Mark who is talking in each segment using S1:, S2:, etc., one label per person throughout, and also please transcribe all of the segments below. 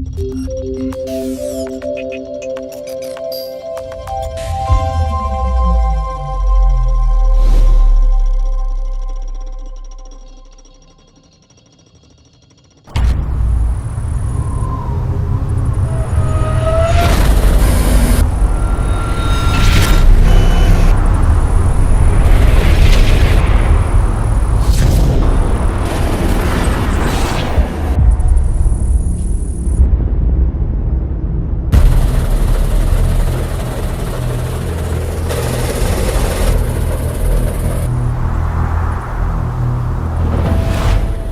S1: Música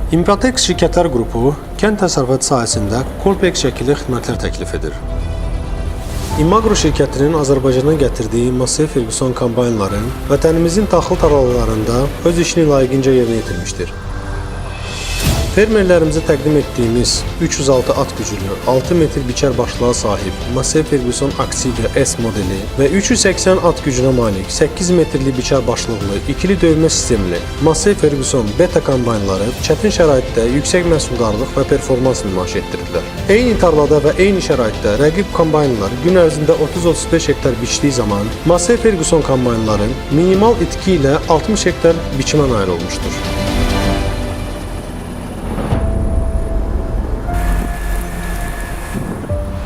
S1: İmpratex şirkətlər qrupu kənd təsərrüfatı sahəsində kompleks şəkilli xidmətlər təklif edir. Imagro şirkətinin Azərbaycana gətirdiyi Massey Ferguson kombaynların vətənimizin taxıl tarlalarında öz işini layiqincə yerinə yetirmişdir. Fermerlərimizə təqdim etdiyimiz 306 at güclü, 6 metr biçər başlığa sahib Massey Ferguson Axilia S modeli və 380 at gücünə malik 8 metrli biçər başlıqlı ikili dövmə sistemli Massey Ferguson beta kombaynları çətin şəraitdə yüksək məhsuldarlıq və performans nümayiş etdirdilər. Eyni tarlada və eyni şəraitdə rəqib kombaynlar gün ərzində 30-35 hektar biçdiyi zaman Massey Ferguson kombaynları minimal itki ilə 60 hektar biçimə nail olmuşdur.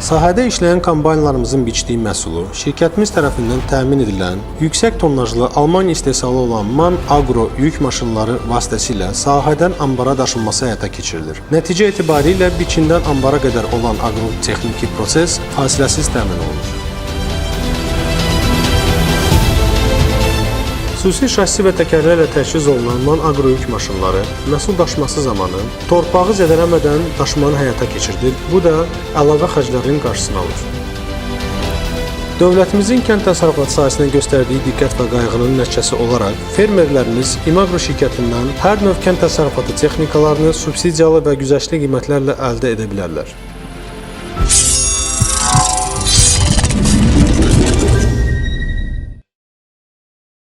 S1: Sahədə işləyən kombaynlarımızın biçdiyi məhsulu şirkətimiz tərəfindən təmin edilən yüksək tonnajlı Almaniya istehsalı olan MAN Agro yük maşınları vasitəsilə sahədən ambara daşınması həyata keçirilir. Nəticə etibarilə biçindən ambara qədər olan aqrotexniki proses fasiləsiz təmin olunur. Xüsusi şassi və təkərlərlə təchiz olunan MAN Agro yük maşınları məhsul daşıması zamanı torpağı zədələmədən daşımanı həyata keçirdir. Bu da əlavə xərclərin qarşısını alır. Dövlətimizin kənd təsərrüfatı sahəsinə göstərdiyi diqqət və qayğının nəticəsi olaraq fermerlərimiz İmagro şirkətindən hər növ kənd təsərrüfatı texnikalarını subsidiyalı və güzəştli qiymətlərlə əldə edə.